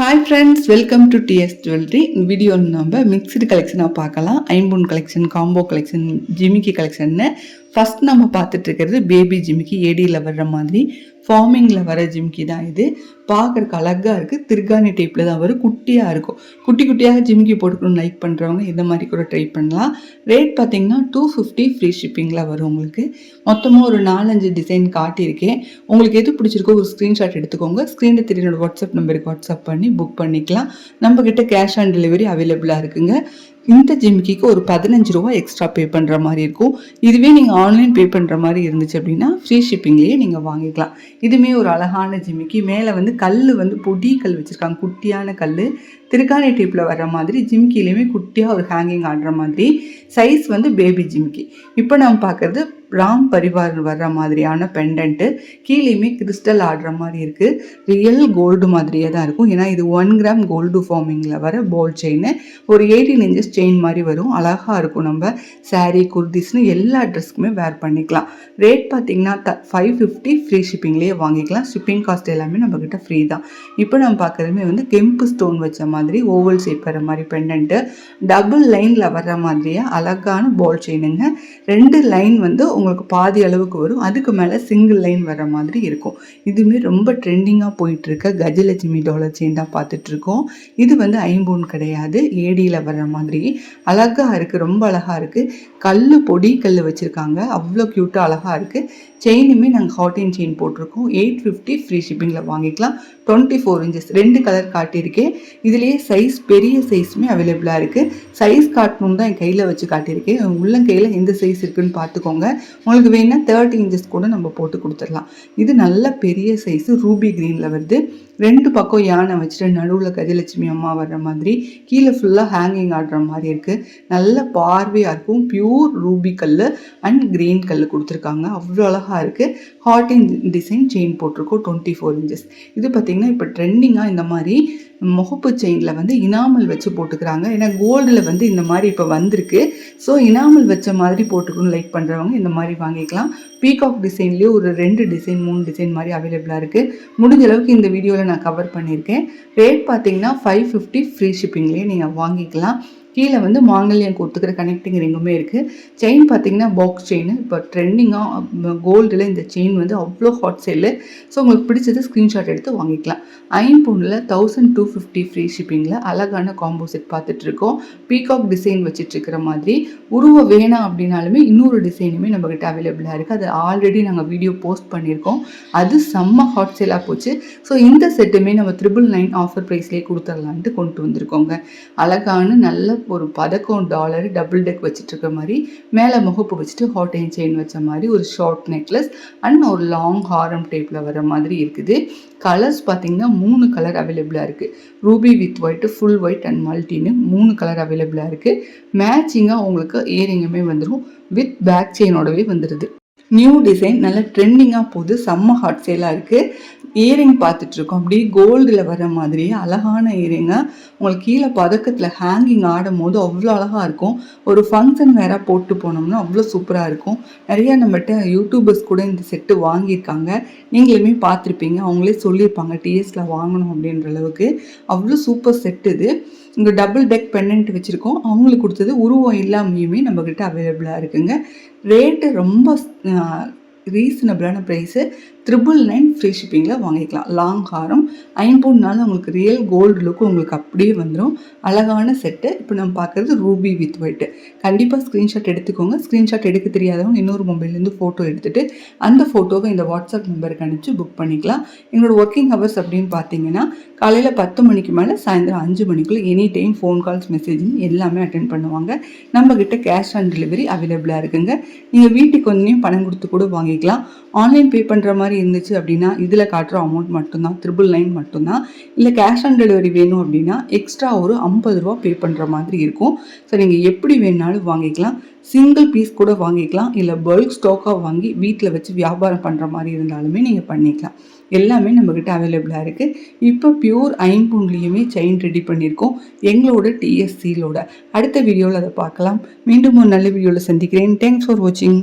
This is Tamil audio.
Hi friends welcome to TS jewellery இந்த வீடியோவில் நம்ம மிக்ஸ்டு கலெக்ஷனாக பார்க்கலாம். ஐம்பூன் கலெக்ஷன் காம்போ கலெக்ஷன் ஜிமிக்கி கலெக்ஷன்னு ஃபஸ்ட் நம்ம பார்த்துட்டு இருக்கிறது பேபி ஜிமிக்கி ஏடியில் வர்ற மாதிரி. ஃபார்மிங்கில் வர ஜிமிக்கி தான் இது. பார்க்குறக்கு அழகாக இருக்குது திருகாணி டைப்பில் தான் வரும். குட்டியாக இருக்கும். குட்டி குட்டியாக ஜிமிக்கி போட்டுக்கணும்னு லைக் பண்ணுறவங்க இந்த மாதிரி கூட ட்ரை பண்ணலாம். ரேட் பார்த்தீங்கன்னா டூ ஃபிஃப்டி ஃப்ரீ ஷிப்பிங்கில் வரும் உங்களுக்கு. மொத்தமாக ஒரு நாலஞ்சு டிசைன் காட்டியிருக்கேன். உங்களுக்கு எது பிடிச்சிருக்கோ ஒரு ஸ்க்ரீன்ஷாட் எடுத்துக்கோங்க. ஸ்க்ரீனில் தெரியனோட வாட்ஸ்அப் நம்பருக்கு வாட்ஸ்அப் பண்ணி புக் பண்ணிக்கலாம். நம்மக்கிட்ட கேஷ் ஆன் டெலிவரி அவைலபிளாக இருக்குங்க. இந்த ஜிமிக்கிக்கு ஒரு பதினஞ்சு ரூபா எக்ஸ்ட்ரா பே பண்ணுற மாதிரி இருக்கும். இதுவே நீங்கள் ஆன்லைன் பே பண்ணுற மாதிரி இருந்துச்சு அப்படின்னா ஃப்ரீ ஷிப்பிங்லேயே நீங்கள் வாங்கிக்கலாம். இதுவுமே ஒரு அழகான ஜிமிக்கி. மேலே வந்து கல் வந்து பொடி கல் வச்சுருக்காங்க. குட்டியான கல் திருக்காணி டைப்பில் வர்ற மாதிரி ஜிமிக்கிலையுமே குட்டியாக ஒரு ஹேங்கிங் ஆடுற மாதிரி. சைஸ் வந்து பேபி ஜிமிக்கி. இப்போ நம்ம பார்க்குறது ராம் பரிவார் வர்ற மாதிரியான பெண்டன்ட்டு கீழேயுமே கிறிஸ்டல் ஆடுற மாதிரி இருக்குது ரியல் கோல்டு மாதிரியே தான் இருக்கும். ஏன்னா இது ஒன் கிராம் கோல்டு ஃபார்மிங்கில் வர போல் செயின் ஒரு எயிட்டீன் இன்ச்சஸ் செயின் மாதிரி வரும். அழகாக இருக்கும் நம்ம சாரீ குர்திஸ்னு எல்லா ட்ரெஸ்க்குமே வேர் பண்ணிக்கலாம். ரேட் பார்த்திங்கன்னா த ஃபைவ் ஃபிஃப்டி ஃப்ரீ ஷிப்பிங்லேயே வாங்கிக்கலாம். ஷிப்பிங் காஸ்ட் எல்லாமே நம்மக்கிட்ட ஃப்ரீ தான். இப்போ நம்ம பார்க்குறதுமே வந்து கெம்பு ஸ்டோன் வச்ச மாதிரி ஓவல் ஷேப் வர மாதிரி பெண்டன்ட்டு டபுள் லைனில் வர்ற மாதிரியே அழகான பால் செயினுங்க ரெண்டு லைன் வந்து உங்களுக்கு பாதி அளவுக்கு வரும். அதுக்கு மேலே சிங்கிள் லைன் வர மாதிரி இருக்கும். இதுவுமே ரொம்ப ட்ரெண்டிங்காக போயிட்டுருக்க. கஜலட்சுமி டாலர் செயின் தான் பார்த்துட்ருக்கோம் இது வந்து ஐம்பூன் கிடையாது. ஏடியில் வர்ற மாதிரி. அழகாக இருக்குது ரொம்ப அழகாக இருக்குது கல் பொடி கல் வச்சுருக்காங்க. அவ்வளோ க்யூட்டாக அழகாக இருக்குது செயினுமே நாங்கள் ஹாட்டின் செயின் போட்டிருக்கோம். எயிட் ஃபிஃப்டி ஃப்ரீ ஷிப்பிங்கில் வாங்கிக்கலாம். டுவெண்ட்டி ஃபோர் இன்ச்சஸ் ரெண்டு கலர் காட்டியிருக்கேன். இதுலேயே சைஸ் பெரிய சைஸுமே அவைலபிளாக இருக்குது சைஸ் காட்டணும் தான் என் கையில் வச்சு காட்டியிருக்கேன். உள்ளங்கையில் எந்த சைஸ் இருக்குதுன்னு பார்த்துக்கோங்க. உங்களுக்கு வேணால் தேர்ட்டி இன்ச்சஸ் கூட நம்ம போட்டு கொடுத்துடலாம். இது நல்ல பெரிய சைஸு ரூபி க்ரீனில் வருது. ரெண்டு பக்கம் யானை வச்சுட்டு நடுவில் கஜலட்சுமி அம்மா வர்ற மாதிரி கீழே ஃபுல்லாக ஹேங்கிங் ஆடுற மாதிரி இருக்குது நல்ல பார்வையாக இருக்கும். பியூர் ரூபி கல் அண்ட் கிரீன் கல் கொடுத்துருக்காங்க. அவ்வளோ அழகாக இருக்குது ஹாட்டின் டிசைன் செயின் போட்டிருக்கோம். டுவெண்ட்டி ஃபோர் இன்ச்சஸ் இது பார்த்திங்கன்னா இப்போ ட்ரெண்டிங்காக இந்த மாதிரி முகப்பு செயினில் வந்து இனாமல் வச்சு போட்டுக்கிறாங்க. ஏன்னா கோல்டில் வந்து இந்த மாதிரி இப்போ வந்திருக்கு. ஸோ இனாமல் வச்ச மாதிரி போட்டுக்கணும் லைக் பண்ணுறவங்க இந்த மாதிரி வாங்கிக்கலாம். பீகாக் டிசைன்லேயே ஒரு ரெண்டு டிசைன் மூணு டிசைன் மாதிரி அவைலபிளாக இருக்குது முடிஞ்ச அளவுக்கு இந்த வீடியோவில் நான் கவர் பண்ணியிருக்கேன். ரேட் பார்த்தீங்கன்னா ஃபைவ் ஃபிஃப்டி ஃப்ரீ ஷிப்பிங்லேயே நீங்கள் வாங்கிக்கலாம். கீழே வந்து மாங்கல்யம் கொடுத்துக்கிற கனெக்டிங் ரிங்குமே இருக்குது செயின் பார்த்தீங்கன்னா பாக்ஸ் செயின் இப்போ ட்ரெண்டிங்காக கோல்டில் இந்த செயின் வந்து அவ்வளோ ஹாட் சேலு ஸோ உங்களுக்கு பிடிச்சது ஸ்க்ரீன்ஷாட் எடுத்து வாங்கிக்கலாம். ஐம்பொன்னில் தௌசண்ட் டூ ஃபிஃப்டி ஃப்ரீ ஷிப்பிங்கில் அழகான காம்போ செட் பார்த்துட்ருக்கோம் பீகாக் டிசைன் வச்சிட்ருக்கிற மாதிரி. உருவ வேணாம் அப்படின்னாலுமே இன்னொரு டிசைனுமே நம்மக்கிட்ட அவைலபிளாக இருக்குது அது ஆல்ரெடி நாங்கள் வீடியோ போஸ்ட் பண்ணியிருக்கோம். அது செம்ம ஹாட் சேலாக போச்சு. ஸோ இந்த செட்டுமே நம்ம ட்ரிபிள் நைன் ஆஃபர் ப்ரைஸ்லேயே கொடுத்துடலான்ட்டு கொண்டு வந்திருக்கோங்க. அழகான நல்ல ஒரு பதக்கம் டாலர் டபுள் டெக் வச்சுட்டு இருக்க மாதிரி மேலே முகப்பு வச்சுட்டு ஹாட் அண்ட் செயின் வச்ச மாதிரி ஒரு ஷார்ட் நெக்லஸ் அண்ட் ஒரு லாங் ஹாரம் டைப்பில் வர மாதிரி இருக்குது. கலர்ஸ் பார்த்தீங்கன்னா மூணு கலர் அவைலபிளாக இருக்குது ruby with white full white and மல்டின்னு மூணு கலர் அவைலபிளாக இருக்குது மேட்சிங்காக உங்களுக்கு இயரிங்குமே வந்துடும் வித் பேக் செயினோடவே வந்துடுது நியூ டிசைன் நல்ல ட்ரெண்டிங்காக போகுது. செம்ம ஹாட் சேலாக இருக்குது இயரிங் பார்த்துட்ருக்கோம் அப்படியே கோல்டில் வர மாதிரியே அழகான இயரிங்காக உங்களுக்கு கீழே பதக்கத்தில் ஹேங்கிங் ஆடும் போது அவ்வளோ அழகாக இருக்கும். ஒரு ஃபங்க்ஷன் வேற போட்டு போனோம்னா அவ்வளோ சூப்பராக இருக்கும். நிறையா நம்மகிட்ட யூடியூபர்ஸ் கூட இந்த செட்டு வாங்கியிருக்காங்க. நீங்களுமே பார்த்துருப்பீங்க. அவங்களே சொல்லியிருப்பாங்க டிஎஸில் வாங்கணும் அப்படின்ற அளவுக்கு. அவ்வளோ சூப்பர் செட் இது. இங்கே டபுள் டெக் பெண்ணன்ட் வச்சுருக்கோம். அவங்களுக்கு கொடுத்தது உருவம் இல்லாமையுமே நம்மக்கிட்ட அவைலபிளாக இருக்குங்க. ரேட்டு ரொம்ப ரீசனபிளான ப்ரைஸு ட்ரிபிள் நைன் ஃப்ரீ ஷிப்பிங்கில் வாங்கிக்கலாம். லாங் ஹாரம் ஐம்பொன்னாலும் உங்களுக்கு ரியல் கோல்டு லுக்கு உங்களுக்கு அப்படியே வந்துடும் அழகான செட்டு இப்போ நம்ம பார்க்குறது ரூபி வித் ஒயிட்டு கண்டிப்பாக ஸ்க்ரீன்ஷாட் எடுத்துக்கோங்க. ஸ்க்ரீன்ஷாட் எடுக்க தெரியாதவங்க இன்னொரு மொபைல்லேருந்து ஃபோட்டோ எடுத்துகிட்டு அந்த ஃபோட்டோவை இந்த வாட்ஸ்அப் நம்பருக்கு அனுப்பிச்சு புக் பண்ணிக்கலாம். எங்களோட ஒர்க்கிங் ஹவர்ஸ் அப்படின்னு பார்த்தீங்கன்னா காலையில் பத்து மணிக்கு மேலே சாயந்தரம் அஞ்சு மணிக்குள்ளே any time phone calls messaging எல்லாமே அட்டன் பண்ணுவாங்க. நம்மக்கிட்ட கேஷ் ஆன் டெலிவரி அவைலபிளாக இருக்குங்க. நீங்கள் வீட்டுக்கு வந்து பணம் கொடுத்து கூட வாங்கிக்கலாம். ஆன்லைன் பே பண்ணுற மாதிரி இருந்துச்சு அப்படின்னா இதில் காட்டுற அமௌண்ட் மட்டும்தான் ட்ரிபிள் நைன் மட்டும்தான். இல்லை கேஷ் ஆன் டெலிவரி வேணும் அப்படின்னா எக்ஸ்ட்ரா ஒரு ஐம்பது ரூபா பே பண்ணுற மாதிரி இருக்கும். ஸோ நீங்கள் எப்படி வேணாலும் வாங்கிக்கலாம். சிங்கிள் பீஸ் கூட வாங்கிக்கலாம். இல்லை பல்க் ஸ்டாக்காக வாங்கி வீட்டில் வச்சு வியாபாரம் பண்ணுற மாதிரி இருந்தாலுமே நீங்கள் பண்ணிக்கலாம். எல்லாமே நம்மக்கிட்ட அவைலபிளாக இருக்குது இப்போ பியூர் ஐம்பூன்லேயுமே செயின் ரெடி பண்ணியிருக்கோம். எங்களோட டிஎஸ்சியிலோட அடுத்த வீடியோவில் அதை பார்க்கலாம். மீண்டும் ஒரு நல்ல வீடியோவில் சந்திக்கிறேன். தேங்க்ஸ் ஃபார் வாட்சிங்